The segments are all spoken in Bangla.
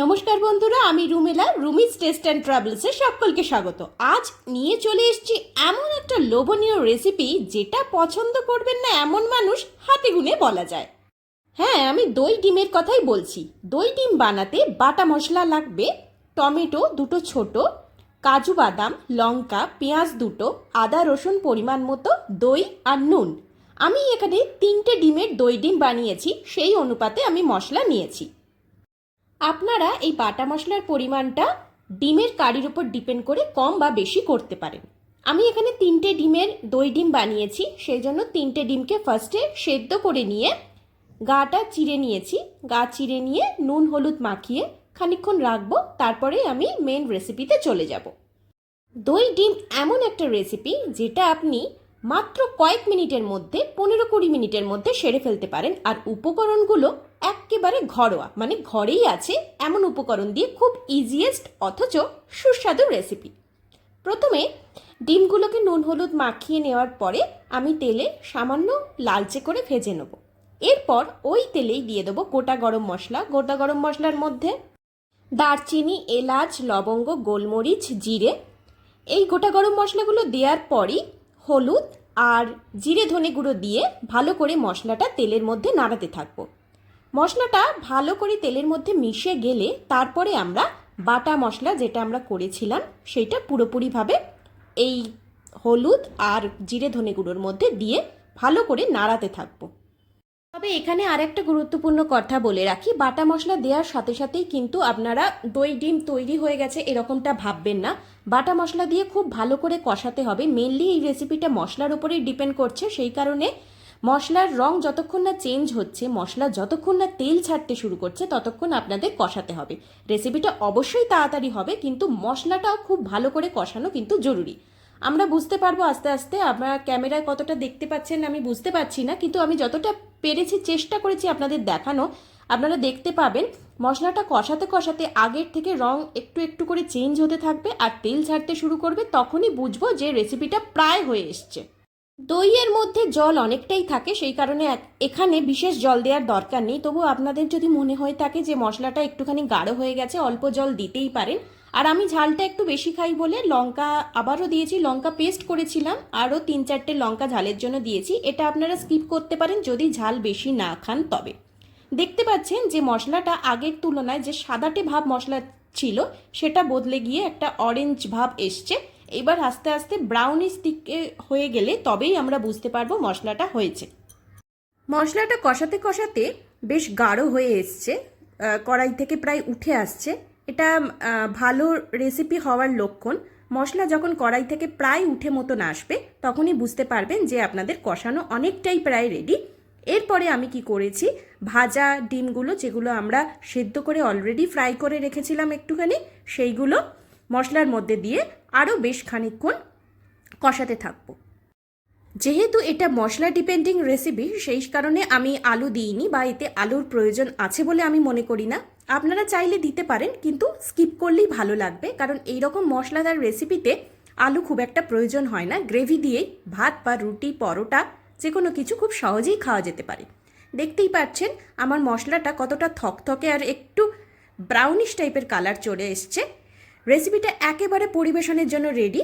নমস্কার বন্ধুরা, আমি রুমেলা, রুমিজ টেস্ট অ্যান্ড ট্রাভেলসে সকলকে স্বাগত। আজ নিয়ে চলে এসেছি এমন একটা লোভনীয় রেসিপি যেটা পছন্দ করবেন না এমন মানুষ হাতে গুনে বলা যায়। হ্যাঁ আমি দই ডিমের কথাই বলছি। দই ডিম বানাতে বাটা মশলা লাগবে, টমেটো দুটো ছোট, কাজু বাদাম, লঙ্কা, পেঁয়াজ দুটো, আদা, রসুন পরিমাণ মতো, দই আর নুন। আমি এখানে তিনটে ডিমের দই ডিম বানিয়েছি, সেই অনুপাতে আমি মশলা নিয়েছি। আপনারা এই বাটা মশলার পরিমাণটা ডিমের কারির উপর ডিপেন্ড করে কম বা বেশি করতে পারেন। আমি এখানে তিনটে ডিমের দই ডিম বানিয়েছি, সেই জন্য তিনটে ডিমকে ফার্স্টে সেদ্ধ করে নিয়ে গাটা চিড়ে নিয়েছি। গা চিড়ে নিয়ে নুন হলুদ মাখিয়ে খানিকক্ষণ রাখব তারপরে আমি মেন রেসিপিতে চলে যাব। দই ডিম এমন একটা রেসিপি যেটা আপনি মাত্র কয়েক মিনিটের মধ্যে, পনেরো কুড়ি মিনিটের মধ্যে সেরে ফেলতে পারেন। আর উপকরণগুলো একেবারে ঘরোয়া মানে ঘরেই আছে এমন উপকরণ দিয়ে খুব ইজিয়েস্ট অথচ সুস্বাদু রেসিপি প্রথমে ডিমগুলোকে নুন হলুদ মাখিয়ে নেওয়ার পরে আমি তেলে সামান্য লালচে করে ভেজে নেব। এরপর ওই তেলেই দিয়ে দেবো গোটা গরম মশলা। গোটা গরম মশলার মধ্যে দারচিনি, এলাচ, লবঙ্গ, গোলমরিচ, জিরে। এই গোটা গরম মশলাগুলো দেওয়ার পরই হলুদ আর জিরে ধনে গুঁড়ো দিয়ে ভালো করে মশলাটা তেলের মধ্যে নাড়াতে থাকব। মশলাটা ভালো করে তেলের মধ্যে মিশে গেলে তারপরে আমরা বাটা মশলা যেটা আমরা করেছিলাম সেইটা পুরোপুরিভাবে এই হলুদ আর জিরে ধনে গুঁড়োর মধ্যে দিয়ে ভালো করে নাড়াতে থাকব। তবে এখানে আরেকটা গুরুত্বপূর্ণ কথা বলে রাখি, বাটা মশলা দেওয়ার সাথে সাথেই কিন্তু আপনারা দই ডিম তৈরি হয়ে গেছে এরকমটা ভাববেন না। বাটা মশলা দিয়ে খুব ভালো করে কষাতে হবে। মেনলি এই রেসিপিটা মশলার উপরেই ডিপেন্ড করছে, সেই কারণে মশলার রং যতক্ষণ না চেঞ্জ হচ্ছে, মশলা যতক্ষণ না তেল ছাড়তে শুরু করছে, ততক্ষণ আপনাদের কষাতে হবে। রেসিপিটা অবশ্যই তাড়াতাড়ি হবে, কিন্তু মশলাটাও খুব ভালো করে কষানো কিন্তু জরুরি। আমরা বুঝতে পারব আস্তে আস্তে, আপনার ক্যামেরায় কতটা দেখতে পাচ্ছেন আমি বুঝতে পারছি না, কিন্তু আমি যতটা পেরেছি, চেষ্টা করেছি আপনাদের দেখানো, আপনারা দেখতে পাবেন, মশলাটা কষাতে কষাতে আগের থেকে রং একটু একটু করে চেঞ্জ হতে থাকবে, আর তেল ছাড়তে শুরু করবে, তখনই বুঝব যে রেসিপিটা প্রায় হয়ে এসছে। দইয়ের মধ্যে জল অনেকটাই থাকে, সেই কারণে এখানে বিশেষ জল দেওয়ার দরকার নেই। তবু আপনাদের যদি মনে হয়ে থাকে যে মশলাটা একটুখানি গাঢ় হয়ে গেছে, অল্প জল দিতেই পারেন। আর আমি ঝালটা একটু বেশি খাই বলে লঙ্কা, আবারও দিয়েছি, লঙ্কা পেস্ট করেছিলাম, আরও তিন চারটে লঙ্কা ঝালের জন্য দিয়েছি। এটা আপনারা স্কিপ করতে পারেন যদি ঝাল বেশি না খান তবে। দেখতে পাচ্ছেন যে মশলাটা আগের তুলনায় যে সাদাটে ভাব মশলা ছিল, সেটা বদলে গিয়ে একটা অরেঞ্জ ভাব এসছে। এবার আস্তে আস্তে ব্রাউনিশ দিকে হয়ে গেলে তবেই আমরা বুঝতে পারব মশলাটা হয়েছে। মশলাটা কষাতে কষাতে বেশ গাঢ় হয়ে এসছে কড়াই থেকে প্রায় উঠে আসছে। এটা ভালো রেসিপি হওয়ার লক্ষণ। মশলা যখন কড়াই থেকে প্রায় উঠে মতন আসবে, তখনই বুঝতে পারবেন যে আপনাদের কষানো অনেকটাই প্রায় রেডি এরপরে আমি কি করেছি? ভাজা ডিমগুলো যেগুলো আমরা সেদ্ধ করে অলরেডি ফ্রাই করে রেখেছিলাম একটুখানি, সেইগুলো মশলার মধ্যে দিয়ে আরও বেশ খানিকক্ষণ কষাতে থাকব। যেহেতু এটা মশলা ডিপেন্ডিং রেসিপি সেই কারণে আমি আলু দিইনি বা এতে আলুর প্রয়োজন আছে বলে আমি মনে করি না। আপনারা চাইলে দিতে পারেন, কিন্তু স্কিপ করলেই ভালো লাগবে, কারণ এই রকম মশলাদার রেসিপিতে আলু খুব একটা প্রয়োজন হয় না। গ্রেভি দিয়েই ভাত বা রুটি, পরোটা যে কোনো কিছু খুব সহজেই খাওয়া যেতে পারে। দেখতেই পাচ্ছেন, আমার মশলাটা কতটা থকথকে আর একটু ব্রাউনিশ টাইপের কালার চলে এসছে। রেসিপিটা একেবারে পরিবেশনের জন্য রেডি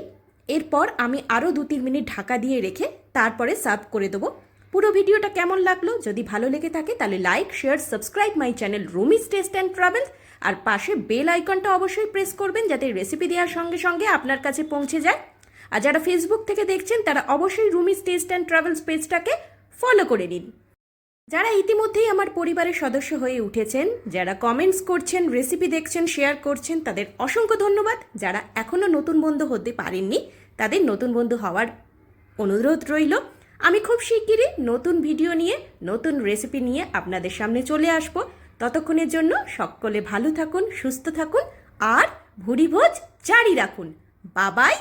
এরপর আমি আরও দু তিন মিনিট ঢাকা দিয়ে রেখে তারপরে সার্ভ করে দেবো। পুরো ভিডিওটা কেমন লাগল, যদি ভালো লেগে থাকে তাহলে like share subscribe my channel Rumi's taste and travels আর পাশে বেল আইকনটা অবশ্যই প্রেস করবেন যাতে রেসিপি দেওয়ার সঙ্গে সঙ্গে আপনার কাছে পৌঁছে যায়। আর যারা ফেসবুক থেকে দেখছেন তারা অবশ্যই রুমিস টেস্ট অ্যান্ড ট্রাভেলস পেজটাকে ফলো করে নিন। যারা ইতিমধ্যেই আমার পরিবারের সদস্য হয়ে উঠেছেন, যারা কমেন্টস করছেন রেসিপি দেখছেন শেয়ার করছেন, তাদের অসংখ্য ধন্যবাদ। যারা এখনও নতুন বন্ধু হতে পারেননি, তাদের নতুন বন্ধু হওয়ার অনুরোধ রইল। আমি খুব শিগগিরই নতুন ভিডিও নিয়ে, নতুন রেসিপি নিয়ে আপনাদের সামনে চলে আসব। ততক্ষণের জন্য সকলে ভালো থাকুন, সুস্থ থাকুন, আর ভুড়ি ভোজ জারি রাখুন। বাবাই